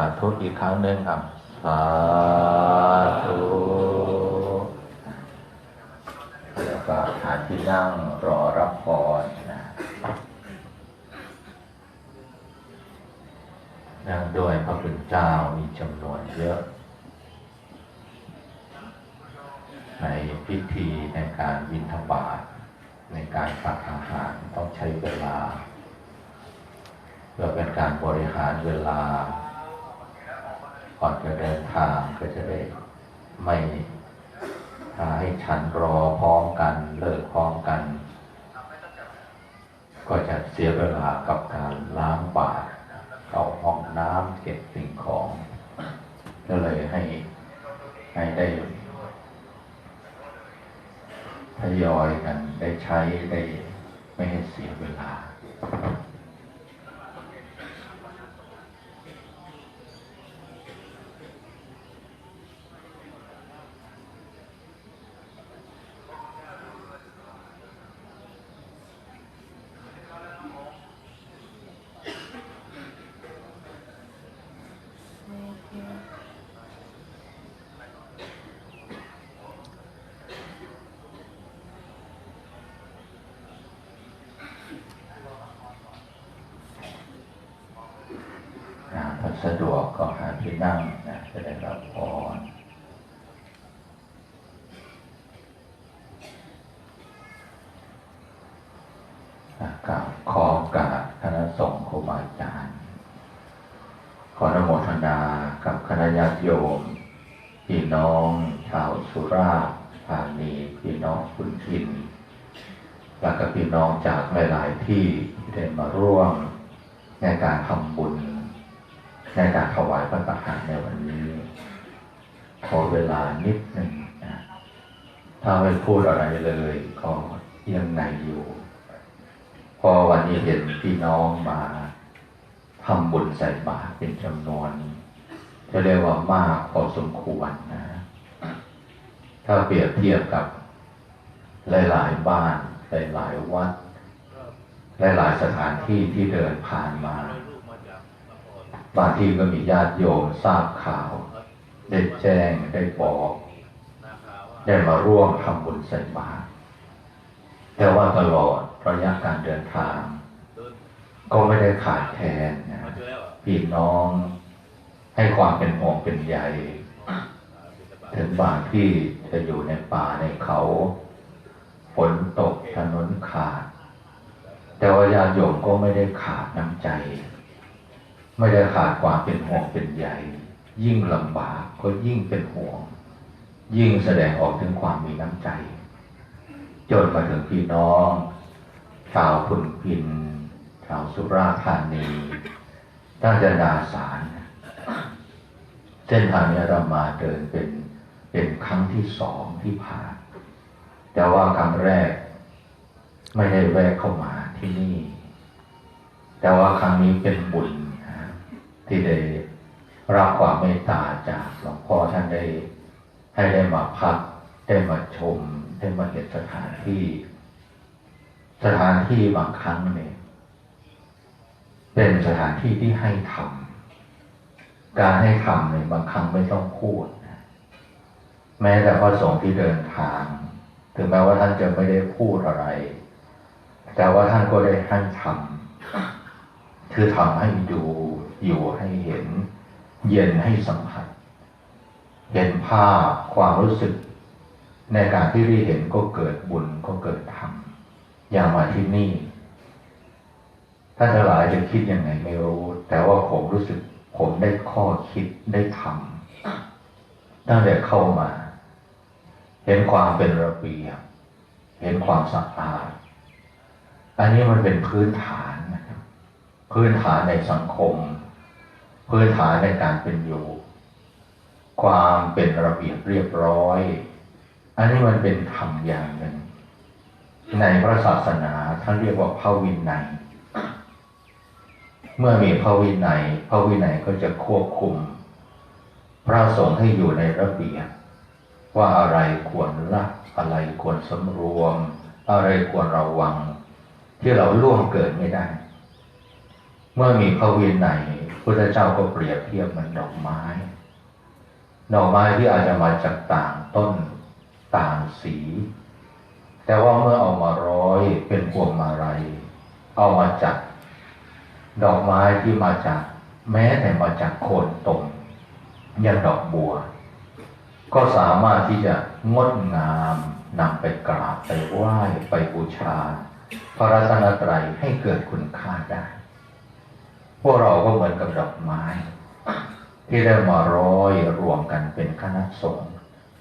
าธุอีกครั้งหนึ่งครับ สาธุแล้วก็หาที่นั่งรอรับพรนะนั่งด้วยพระคุณเจ้ามีจำนวนเยอะ ในพิธีในการบิณฑบาตในการตักอาหารต้องใช้เวลาเพื่อเป็นการบริหารเวลา ก่อนจะเดินทางก็จะได้ไม่ให้ฉันรอพร้อมกัน เลิกพร้อมกัน ก็จะเสียเวลากับการล้างบาตรเข้าห้องน้ำเก็บสิ่งของก็เลยให้ให้ได้ทยอยกันได้ใช้ได้ไม่ให้เสียเวลา สะดวกก็หาที่นั่งนะจะได้รับพรนะกราบขอโอกาสคณะสงฆ์ครูบาอาจารย์ ขอนโมทนากับคณะญาติโยม พี่น้องชาวสุราษฎร์ธานีพี่น้องคุณทินและก็พี่น้องจากหลาย ๆ ที่ที่ได้มาร่วมในการทำบุญ ในการถวายพระทหารในวันนี้ ขอเวลานิดหนึ่งนะถ้าไม่พูดอะไรเลย ก็ยังไงอยู่ พอวันนี้เห็นพี่น้องมาทำบุญใส่บาตรเป็นจำนวนจะเรียกว่ามากพอสมควรนะ ถ้าเปรียบเทียบกับหลาย ๆ บ้าน หลาย ๆ วัด หลาย ๆ สถานที่ที่เดินผ่านมา บางทีก็มีญาติโยมทราบข่าว ได้แจ้งได้บอก ได้มาร่วมทำบุญใส่บาตรแต่ว่าตลอดระยะการเดินทาง ก็ไม่ได้ขาดแคลนนะพี่น้องให้ความเป็นห่วงเป็นใยถึงบางที่จะอยู่ในป่าในเขา ฝนตกถนนขาด แต่ว่าญาติโยมก็ไม่ได้ขาดน้ำใจ ไม่ได้ขาดความเป็นห่วงเป็นใยยิ่งลำบากก็ยิ่งเป็นห่วง ยิ่งแสดงออกถึงความมีน้ำใจ จนมาถึงพี่น้อง ชาวพุนพิน ชาวสุราษฎร์ธานีตั้งแต่นาสาร เส้นทางนี้เรามาเดินเป็นเป็นครั้งที่สองที่ผ่าน แต่ว่าครั้งแรก ไม่ได้แวะเข้ามาที่นี่ แต่ว่าครั้งนี้เป็นบุญ ที่ได้รับความเมตตาจากหลวงพ่อท่านได้ ให้ได้มาพัก ได้มาชม ได้มาเห็นสถานที่ สถานที่บางครั้งเนี่ยเป็นสถานที่ที่ให้ทำการให้ทำเนี่ยบางครั้งไม่ต้องพูดแม้แต่พระสงฆ์ที่เดินทาง ถึงแม้ว่าท่านจะไม่ได้พูดอะไร แต่ว่าท่านก็ได้ให้ทำคือทำให้ดู อยู่ให้เห็น เย็นให้สัมผัส เห็นภาพความรู้สึก ในการที่ได้เห็นก็เกิดบุญก็เกิดธรรมอย่างมาที่นี่ท่านทั้งหลายจะคิดยังไงไม่รู้ แต่ว่าผมรู้สึก ผมได้ข้อคิดได้ทำตั้งแต่เข้ามา เห็นความเป็นระเบียบเห็นความสะอาดอันนี้มันเป็นพื้นฐานนะครับพื้นฐานในสังคม พื้นฐานในการเป็นอยู่ ความเป็นระเบียบเรียบร้อย อันนี้มันเป็นธรรมอย่างหนึ่ง ในพระศาสนาท่านเรียกว่าพระวินัยเมื่อมีพระวินัยพระวินัยก็จะควบคุม พระสงฆ์ให้อยู่ในระเบียบ ว่าอะไรควรละอะไรควรสำรวม อะไรควรระวัง ที่เราล่วงเกินไม่ได้ เมื่อมีพระวินัยพุทธเจ้าก็เปรียบเทียบมือนดอกไม้ ดอกไม้ที่อาจจะมาจากต่างต้นต่างสี แต่ว่าเมื่อเอามาร้อยเป็นพวงมาลัยเอามาจัดดอกไม้ที่มาจาก แม้แต่มาจากโคนตมย่างดอกบัว ก็สามารถที่จะงดงามนำไปกราบไปไหว้ไปบูชา พระรัตนตรัยให้เกิดคุณค่าได้ พวกเราก็เหมือนกับดอกไม้ ที่ได้มาร้อยรวมกันเป็นคณะสงฆ์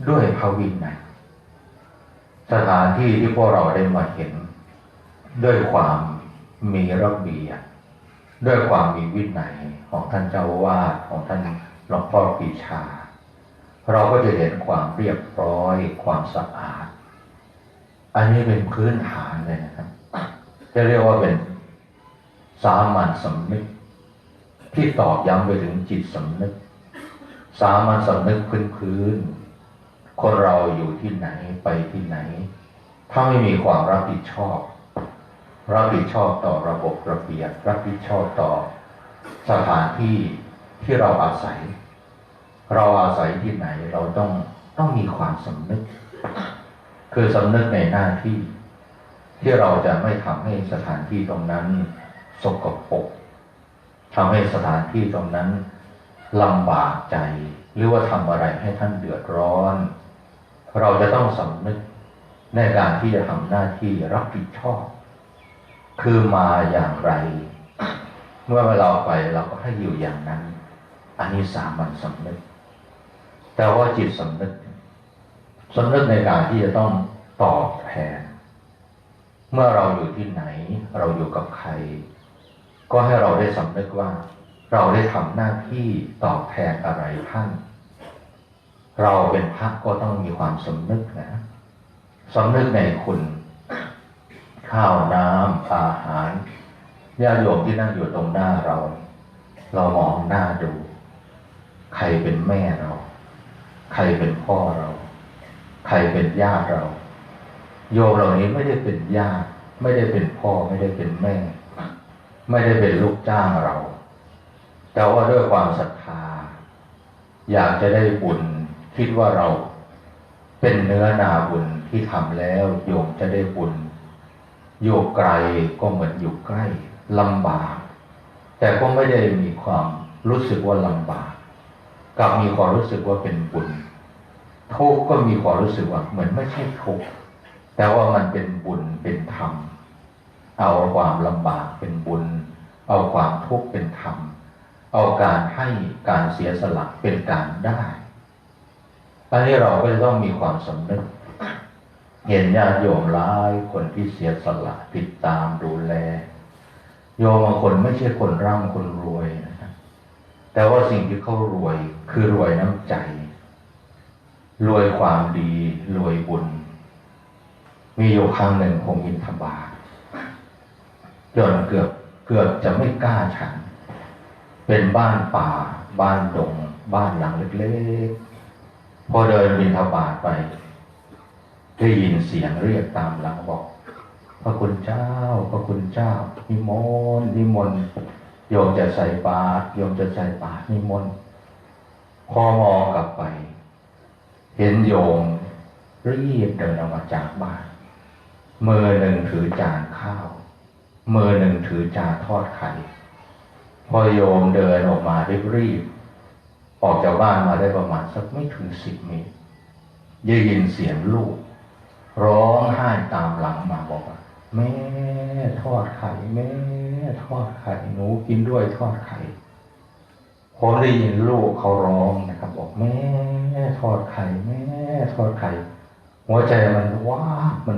ด้วยพระวินัยสถานที่ที่พวกเราได้มาเห็น ด้วยความมีระเบียบด้วยความมีวินัยของท่านเจ้าวาดของท่านหลวงพ่อปีชา เราก็จะเห็นความเรียบร้อย ความสะอาด อันนี้เป็นพื้นฐานเลยนะครับ จะเรียกว่าเป็นสามัญสำนึก ที่ตอบย้ำไปถึงจิตสำนึก สามัญสำนึกพื้นพื้นๆคนเราอยู่ที่ไหนไปที่ไหน ถ้าไม่มีความรับผิดชอบ รับผิดชอบต่อระบบระเบียบรับผิดชอบต่อสถานที่ที่เราอาศัย เราอาศัยที่ไหนเราต้องต้องมีความสำนึก คือสำนึกในหน้าที่ ที่เราจะไม่ทำให้สถานที่ตรงนั้น สกปรก ทำให้สถานที่ตรงนั้นลำบากใจ หรือว่าทำอะไรให้ท่านเดือดร้อน เราจะต้องสำนึกในการที่จะทำหน้าที่รับผิดชอบ คือมาอย่างไร เมื่อเราไปเราก็ให้อยู่อย่างนั้น อันนี้สามัญสำนึก แต่ว่าจิตสำนึกสำนึกในการที่จะต้องตอบแทน เมื่อเราอยู่ที่ไหน เราอยู่กับใคร ก็ให้เราได้สำนึกว่า เราได้ทำหน้าที่ตอบแทนอะไรท่าน เราเป็นพระก็ต้องมีความสำนึกนะสำนึกในคุณ ข้าวน้ำอาหารญาติโยมที่นั่งอยู่ตรงหน้าเรา เรามองหน้าดู ใครเป็นแม่เรา ใครเป็นพ่อเรา ใครเป็นญาติเรา โยมเหล่านี้ไม่ได้เป็นญาติ ไม่ได้เป็นพ่อไม่ได้เป็นแม่ ไม่ได้เป็นลูกจ้างเรา แต่ว่าด้วยความศรัทธา อยากจะได้บุญคิดว่าเราเป็นเนื้อนาบุญที่ทำแล้วโยมจะได้บุญอยู่ไกลก็เหมือนอยู่ใกล้ลำบาก แต่ก็ไม่ได้มีความรู้สึกว่าลำบากกลับมีความรู้สึกว่าเป็นบุญทุกก็มีความรู้สึกว่าเหมือนไม่ใช่ทุกแต่ว่ามันเป็นบุญเป็นธรรม เอาความลำบากเป็นบุญ เอาความทุกข์เป็นธรรม เอาการให้การเสียสละเป็นการได้ตอนนี้เราก็จะต้องมีความสำนึก เห็นญาติโยมหลายคนที่เสียสละติดตามดูแล โยมบางคนไม่ใช่คนร่ำคนรวยนะครับแต่ว่าสิ่งที่เขารวยคือรวยน้ำใจ รวยความดี รวยบุญ มีอยู่ครั้งหนึ่งผมบินธบาต จนเกือบเกือบจะไม่กล้าฉัน เป็นบ้านป่า บ้านดง บ้านหลังเล็กๆ พอเดินบินทบาทไป ได้ยินเสียงเรียกตามหลังบอก พระคุณเจ้า พระคุณเจ้า นิมนต์นิมนต์โยมจะใส่บาตรโยมจะใส่บาตรนิมนต์พอมองกลับไป เห็นโยมรีบเดินออกมาจากบ้านมือหนึ่งถือจานข้าว มือหนึ่งถือจานทอดไข่พอโยมเดินออกมารีบรีบออกจากบ้านมาได้ประมาณสักไม่ถึงสิบเมตรได้ยินเสียงลูก ร้องไห้ตามหลังมาบอกว่าแม่ทอดไข่แม่ทอดไข่หนูกินด้วยทอดไข่ผมได้ยินลูกเขาร้องนะครับ บอกแม่ทอดไข่แม่ทอดไข่หัวใจมันว้ามัน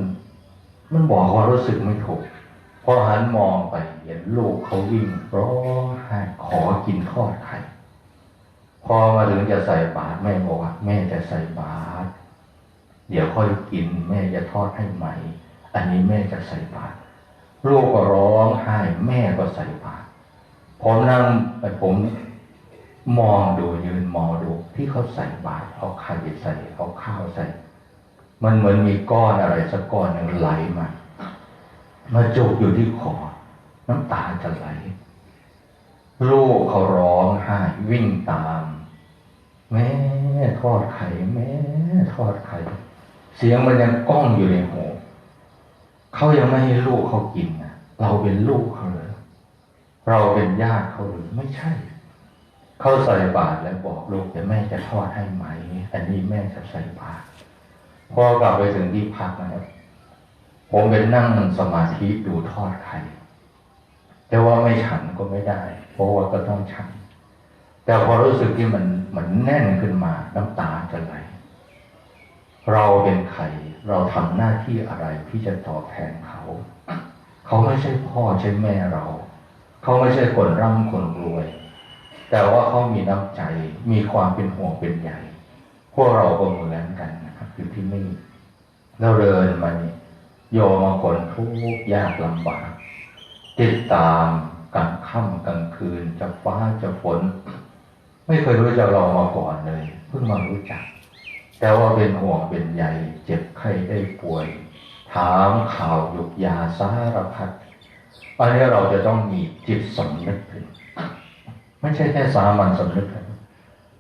มันบอกความรู้สึกไม่ถูก พอหันมองไปเห็นลูกเขาวิ่งร้องไห้ขอกินทอดไข่พอมาถึงจะใส่บาตรแม่บอกว่าแม่จะใส่บาตรเดี๋ยวค่อยกินแม่จะทอดให้ใหม่ อันนี้แม่จะใส่บาตรลูกก็ร้องไห้แม่ก็ใส่บาตรผมนั่งผมมองดูยืนมองดูที่เขาใส่บาตรเอาไข่ใส่เอาข้าวใส่ มันเหมือนมีก้อนอะไรสักก้อนหนึ่งไหลมา มาจุกอยู่ที่คอน้ำตาจะไหล ลูกเขาร้องไห้วิ่งตาม แม่ทอดไข่แม่ทอดไข่ เสียงมันยังก้องอยู่ในหูเขายังไม่ให้ลูกเขากินนะเราเป็นลูกเขาเลยเราเป็นญาติเขาหรือไม่ใช่ เขาใส่บาตรแล้วบอกลูกแต่แม่จะทอดให้ไหม อันนี้แม่จะใส่บาตรพอกลับไปถึงที่พักนะครับ ผมเป็นนั่งสมาธิดูทอดไข่แต่ว่าไม่ฉันก็ไม่ได้ เพราะว่าก็ต้องฉัน แต่พอรู้สึกที่มันมือนแน่นขึ้นมาน้ำตาจะไหลเราเป็นใครเราทำหน้าที่อะไรที่จะตอบแทนเขา เขาไม่ใช่พ่อใช่แม่เรา เขาไม่ใช่คนร่ำคนรวย แต่ว่าเขามีน้ำใจ มีความเป็นห่วงเป็นใยพวกเราก็เหมือนกันนะครับอยู่ที่นี่เราเดินมานี่ โยมางคนทุกข์ยากลำบากติดตามกลางค่ำกลางคืนจะฟ้าจะฝน ไม่เคยรู้จักเรามาก่อนเลยเพิ่งมารู้จัก แต่ว่าเป็นห่วงเป็นใยเจ็บไข้ได้ป่วย ถามข่าวหยุกยาสารพัดอันนี้เราจะต้องมีจิตสำนึกถึงไม่ใช่แค่สามัญสำนึก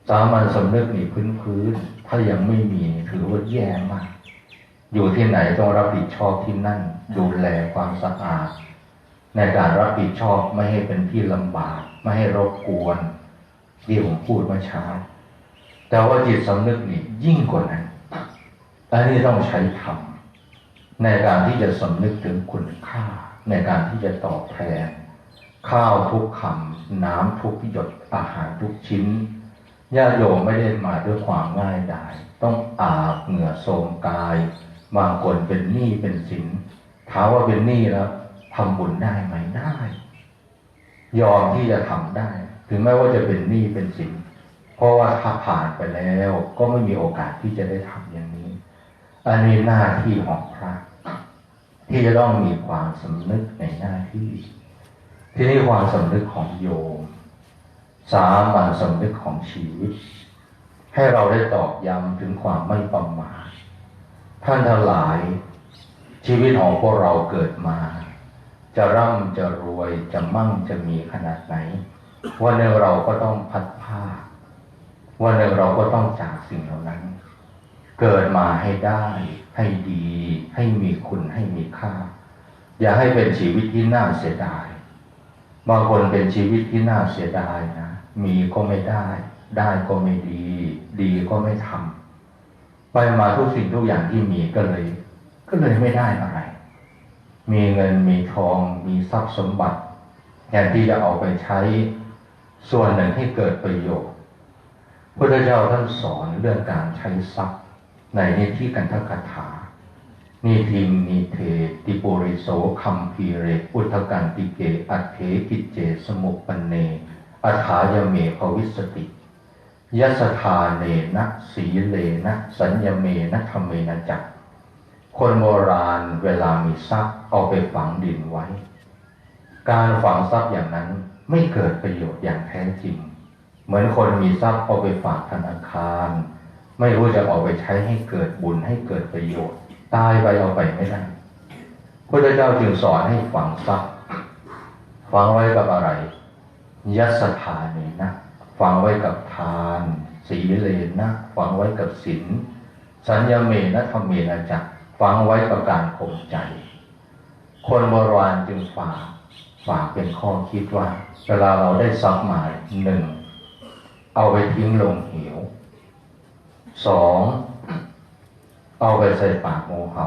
สามัญสำนึกนี่พื้นพื้นถ้ายังไม่มีถือว่าแย่มาก อยู่ที่ไหนต้องรับผิดชอบที่นั่น ดูแลความสะอาด ในการรับผิดชอบไม่ให้เป็นที่ลำบาก ไม่ให้รบกวนที่ผมพูดเมื่อเช้า แต่ว่าจิตสำนึกนี่ยิ่งกว่านั้นอันนี้ต้องใช้ธรรมในการที่จะสำนึกถึงคุณค่า ในการที่จะตอบแทน ข้าวทุกคำน้ำทุกหยดอาหารทุกชิ้นญาติโยมไม่ได้มาด้วยความง่ายดาย ต้องอาบเหงื่อโทรมกาย บางคนเป็นหนี้เป็นสินถามว่าเป็นหนี้แล้วทำบุญได้ไหมได้ ยอมที่จะทำได้ ถึงแม้ว่าจะเป็นหนี้เป็นสินเพราะว่าถ้าผ่านไปแล้วก็ไม่มีโอกาสที่จะได้ทำอย่างนี้ อันนี้หน้าที่ของพระที่จะต้องมีความสำนึกในหน้าที่ ที่นี้ความสำนึกของโยมสามัญสำนึกของชีวิต ให้เราได้ตอกย้ำถึงความไม่ประมาท ท่านทั้งหลาย ชีวิตของพวกเราเกิดมา จะร่ำจะรวยจะมั่งจะมีขนาดไหน วันหนึ่งเราก็ต้องพัดผ้าวันหนึ่งเราก็ต้องจากสิ่งเหล่านั้น เกิดมาให้ได้ ให้ดี ให้มีคุณให้มีค่า อย่าให้เป็นชีวิตที่น่าเสียดายบางคนเป็นชีวิตที่น่าเสียดายนะ มีก็ไม่ได้ ได้ก็ไม่ดี ดีก็ไม่ทำ ไปมาทุกสิ่งทุกอย่างที่มีก็เลย ก็เลยไม่ได้อะไร มีเงินมีทอง มีทรัพย์สมบัติแทนที่จะเอาไปใช้ส่วนหนึ่งให้เกิดประโยชน์พระเจ้าท่านสอนเรื่องการใช้ทรัพย์ ในนิธิกันทกถานิทิงนิเทติปุริโสคัมภีเรพุทธกันติเก อัตเถกิจเจสมุปปเนอัฏฐายเมภวิสติ ยัสธาเนนะสีเลนะสัญญเมนะธรรมเมนะจักคนโบราณเวลามีทรัพย์เอาไปฝังดินไว้ การฝังทรัพย์อย่างนั้นไม่เกิดประโยชน์อย่างแท้จริง เหมือนคนมีทรัพย์เอาไปฝากธนาคาร ไม่รู้จะเอาไปใช้ให้เกิดบุญให้เกิดประโยชน์ ตายไปเอาไปไม่ได้พระเจ้าจึงสอนให้ฝังทรัพย์ฝังไว้กับอะไรยัสถานีนะ ฝังไว้กับทาน สีเลนะฝังไว้กับศีลสัญญาเมนะธรรมเมนะจักฝังไว้กับการข่มใจ คนโบราณจึงฝากฝากเป็นข้อคิดว่า เวลาเราได้ทรัพย์มาหนึ่งเอาไปทิ้งลงเหวสองเอาไปใส่ปากงูเหา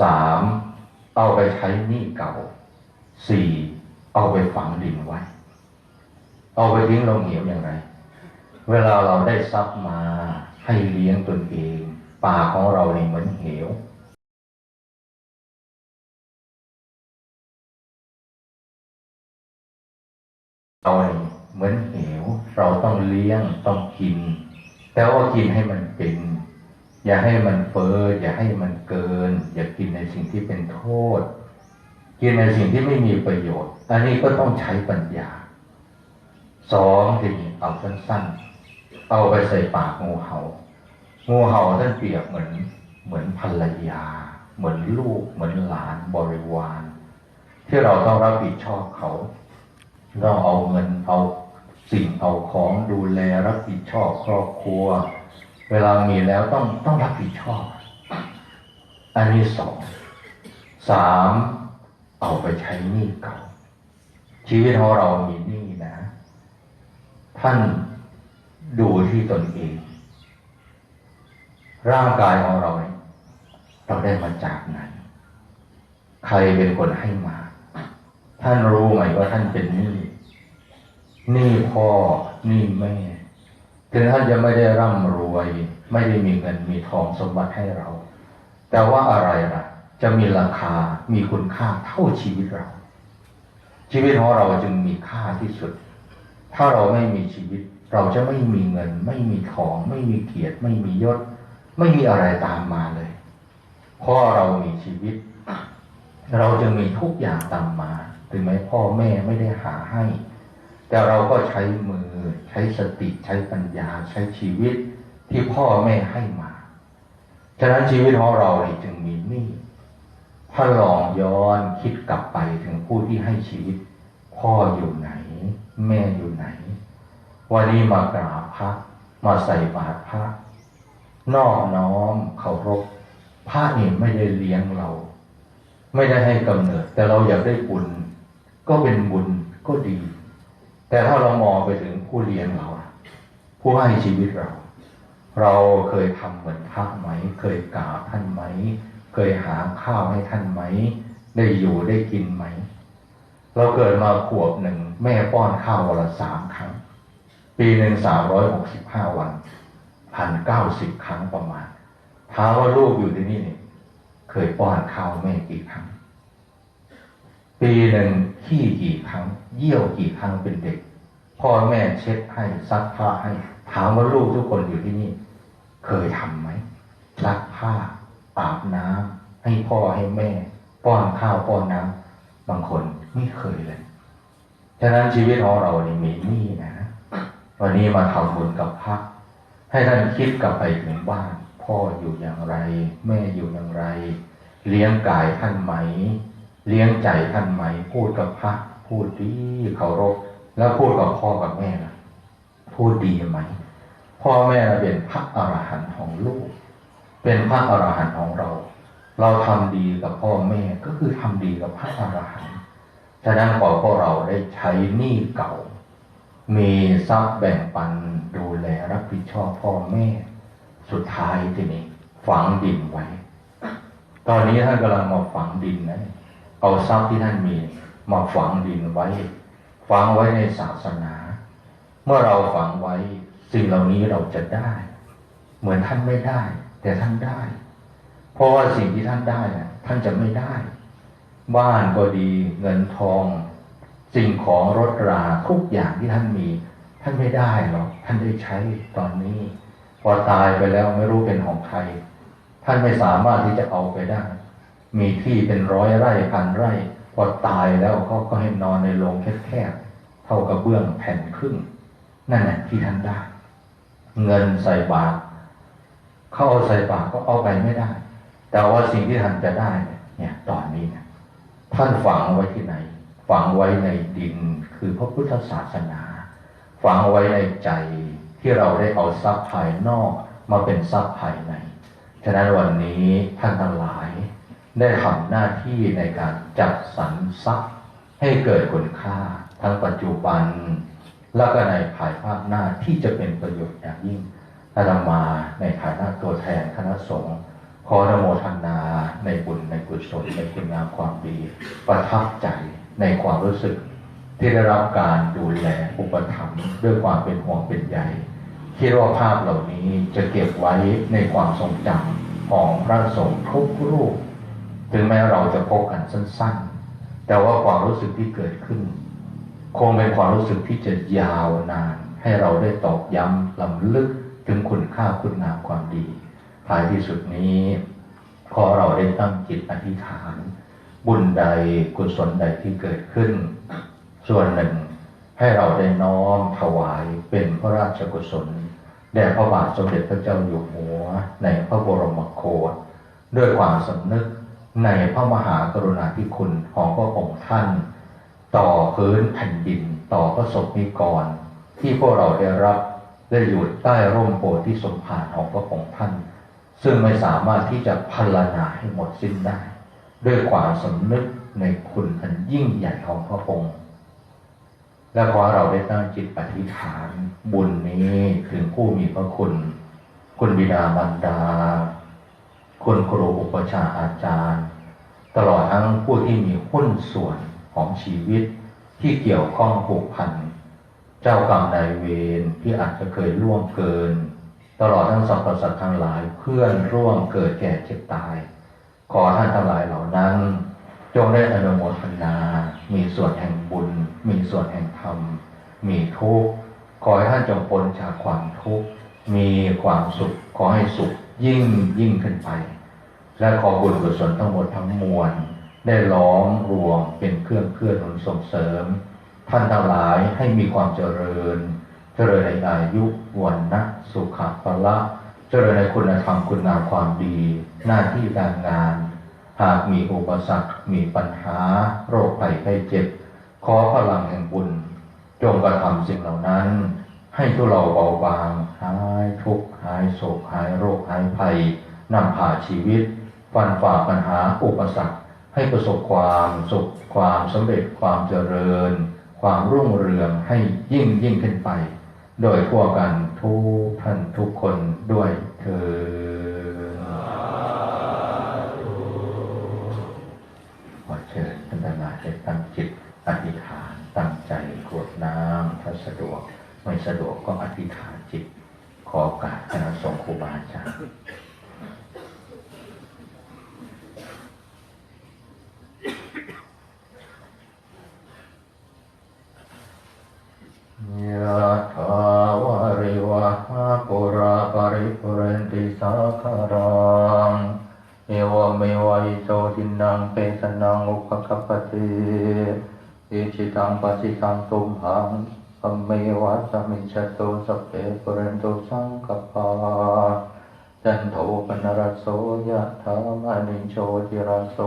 สามเอาไปใช้หนี้เก่าสี่เอาไปฝังดินไว้ เอาไปทิ้งลงเหวอย่างไร เวลาเราได้ทรัพย์มาให้เลี้ยงตนเองปากของเราเนี่ยเหมือนเหวเราเนี่ยเหมือนเหว เราต้องเลี้ยงต้องกิน แต่ว่ากินให้มันเป็น อย่าให้มันเฟอ้ออย่าให้มันเกิน อย่ากินในสิ่งที่เป็นโทษ กินในสิ่งที่ไม่มีประโยชน์ อันนี้ก็ต้องใช้ปัญญา สองทีนี้เอาสั้นๆเอาไปใส่ปากงูเห่างูเห่าท่านเปรียบเหมือนเหมือนภรรยา เหมือนลูกเหมือนหลานบริวาร ที่เราต้องรับผิดชอบเขาต้องเอาเงินเอาสิ่งเอาของดูแลรับผิดชอบครอบครัว เวลามีแล้วต้องต้องรับผิดชอบ อันนี้สองสามเอาไปใช้หนี้เก่าชีวิตของเรามีหนี้ ท่านดูที่ตนเอง ร่างกายของเราเนี่ยเราได้มาจากไหน ใครเป็นคนให้มา ท่านรู้ไหมว่าท่านเป็นหนี้หนี้พ่อหนี้แม่ถึงท่านจะไม่ได้ร่ำรวย ไม่ได้มีเงินมีทองสมบัติให้เรา แต่ว่าอะไรล่ะ จะมีราคามีคุณค่าเท่าชีวิตเรา ชีวิตของเราจึงมีค่าที่สุด ถ้าเราไม่มีชีวิต เราจะไม่มีเงิน ไม่มีทอง ไม่มีเกียรติ ไม่มียศ ไม่มีอะไรตามมาเลยเพราะเรามีชีวิต เราจะมีทุกอย่างตามมาถึงแม้พ่อแม่ไม่ได้หาให้ แต่เราก็ใช้มือ ใช้สติใช้ปัญญา ใช้ชีวิตที่พ่อแม่ให้มาฉะนั้นชีวิตของเราเนี่ยจึงมีหนี้ถ้าลองย้อนคิดกลับไปถึงผู้ที่ให้ชีวิต พ่ออยู่ไหน แม่อยู่ไหน วันนี้มากราบพระมาใส่บาตรพระ นอบน้อมเคารพพระนี่ไม่ได้เลี้ยงเรา ไม่ได้ให้กำเนิด แต่เราอยากได้บุญ ก็เป็นบุญก็ดี แต่ถ้าเรามองไปถึงผู้เลี้ยงเรา ผู้ให้ชีวิตเรา เราเคยทำเหมือนพระไหม เคยกราบท่านไหม เคยหาข้าวให้ท่านไหม ได้อยู่ได้กินไหม เราเกิดมาขวบหนึ่งแม่ป้อนข้าววันละสามครั้ง ปีหนึ่งสามร้อยหกสิบห้าวันพันเก้าสิบครั้งประมาณถามว่าลูกอยู่ที่นี่เนี่ยเคยป้อนข้าวแม่กี่ครั้ง ปีหนึ่งขี้กี่ครั้ง เยี่ยวกี่ครั้งเป็นเด็ก พ่อแม่เช็ดให้ซักผ้าให้ถามว่าลูกทุกคนอยู่ที่นี่ เคยทำไหมซักผ้าอาบน้ำให้พ่อให้แม่ ป้อนข้าวป้อนน้ำบางคนไม่เคยเลย ฉะนั้นชีวิตของเรานี่มีหนี้นะ วันนี้มาทำบุญกับพระให้ท่านคิดกลับไปถึงบ้าน พ่ออยู่อย่างไร แม่อยู่อย่างไร เลี้ยงกายท่านไหม เลี้ยงใจท่านไหม พูดกับพระพูดดีเคารพแล้วพูดกับพ่อกับแม่นะพูดดีไหม พ่อแม่เป็นพระอรหันต์ของลูก เป็นพระอรหันต์ของเรา เราทำดีกับพ่อแม่ก็คือทำดีกับพระอรหันต์ ฉะนั้นขอพวกเราได้ใช้หนี้เก่า มีทรัพย์แบ่งปันดูแลรับผิดชอบพ่อแม่ สุดท้ายทีนี้ฝังดินไว้ ตอนนี้ท่านกำลังมาฝังดินนะเอาทรัพย์ที่ท่านมีมาฝังดินไว้ ฝังไว้ในศาสนา เมื่อเราฝังไว้สิ่งเหล่านี้เราจะได้ เหมือนท่านไม่ได้ แต่ท่านได้ เพราะว่าสิ่งที่ท่านได้นะท่านจะไม่ได้ บ้านก็ดี เงินทอง สิ่งของรถราทุกอย่างที่ท่านมี ท่านไม่ได้หรอกท่านได้ใช้ตอนนี้ พอตายไปแล้วไม่รู้เป็นของใคร ท่านไม่สามารถที่จะเอาไปได้ มีที่เป็นร้อยไร่พันไร่ พอตายแล้วเขาก็ให้นอนในโรงแคบๆเท่ากับเบื้องแผ่นครึ่งนั่นแหละที่ท่านได้ เงินใส่บาตรเขาเอาใส่บาตรก็เอาไปไม่ได้ แต่ว่าสิ่งที่ท่านจะได้เนี่ยเนี่ยตอนนี้เนี่ย ท่านฝังไว้ที่ไหน ฝังไว้ในดินคือพระพุทธศาสนา ฝังไว้ในใจที่เราได้เอาทรัพย์ภายนอกมาเป็นทรัพย์ภายใน ฉะนั้นวันนี้ท่านทั้งหลาย ได้ทำหน้าที่ในการจัดสรรทรัพย์ให้เกิดคุณค่าทั้งปัจจุบัน แล้วก็ในภายภาคหน้าที่จะเป็นประโยชน์อย่างยิ่งอาตมาในฐานะตัวแทนคณะสงฆ์ ขออนโมทนาในบุญในกุศลในคุณงามความดี ประทับใจในความรู้สึก ที่ได้รับการดูแลอุปถัมภ์ด้วยความเป็นห่วงเป็นใยคิดว่าภาพเหล่านี้จะเก็บไว้ในความทรงจำของพระสงฆ์ทุกรูป ถึงแม้เราจะพบกันสั้นๆ แต่ว่าความรู้สึกที่เกิดขึ้น คงเป็นความรู้สึกที่จะยาวนาน ให้เราได้ตอกย้ำลำลึกถึงคุณค่าคุณงามความดี ท้ายที่สุดนี้ ขอเราได้ตั้งจิตอธิษฐาน บุญใดกุศลใดที่เกิดขึ้น ส่วนหนึ่งให้เราได้น้อมถวายเป็นพระราชกุศลแด่พระบาทสมเด็จพระเจ้าอยู่หัว ในพระบรมโกศด้วยความสำนึกในพระมหากรุณาธิคุณของพระองค์ท่าน ต่อพื้นแผ่นดินต่อพระศพนิกร ที่พวกเราได้รับได้อยู่ใต้ร่มโพธิสมภารของพระองค์ท่าน ซึ่งไม่สามารถที่จะพรรณนาให้หมดสิ้นได้ ด้วยความสำนึกในคุณอันยิ่งใหญ่ของพระองค์ และขอเราได้ตั้งจิตอธิษฐานบุญนี้ถึงผู้มีพระคุณ คุณบิดามารดา คุณครูอุปชฌาอาจารย์ ตลอดทั้งผู้ที่มีหุ้นส่วนของชีวิตที่เกี่ยวข้องผูกพัน เจ้ากรรมนายเวรที่อาจจะเคยล่วงเกิน ตลอดทั้งสรรพสัตว์ทั้งหลายเพื่อนร่วงเกิดแก่เจ็บตาย ขอท่านทั้งหลายเหล่านั้น จงได้อนุโมทนา มีส่วนแห่งบุญ มีส่วนแห่งธรรม มีทุกข์ขอให้ท่านจงพ้นจากความทุกข์มีความสุขขอให้สุขยิ่งยิ่งขึ้นไป และขอบุญกุศลทั้งหมดทั้งมวล ได้ล้อมรวมเป็นเครื่องเคลื่อนหนุนส่งเสริม ท่านทั้งหลายให้มีความเจริญ เจริญในอายุวันนะสุขภละเจริญในคุณธรรมคุณงามความดี หน้าที่การงาน หากมีอุปสรรค มีปัญหา โรคภัยไข้เจ็บ ขอพลังแห่งบุญ จงกระทำสิ่งเหล่านั้น ให้ทุเราเบาบางหายทุกข์หายโศกหายโรคหายภัยนำพาชีวิตฟันฝ่าปัญหาอุปสรรค ให้ประสบความสุขความสำเร็จความเจริญ ความรุ่งเรืองให้ยิ่งยิ่งขึ้นไป โดยทั่วกันทุกท่านทุกคนด้วยเธอขอเชิญท่านทั้งหลายได้ตั้งจิตอธิษฐานตั้งใจกรวดน้ำถ้าสะดวก ไม่สะดวกก็อธิษฐานจิต ขอโอกาสคณะสงฆ์ครูบาอาจารย์ะถาวาริวะหาปุราปริปุเรนติสาคารังเอวเมวะอิโตทินังเปสนังอุปกปป ติอิจิตังปฏิตังตุมหังสัมเมวัสมิชตุสัพเพปุเรนตุสังกปาจันโทปนรโสยะธรรมนิโชติรสโส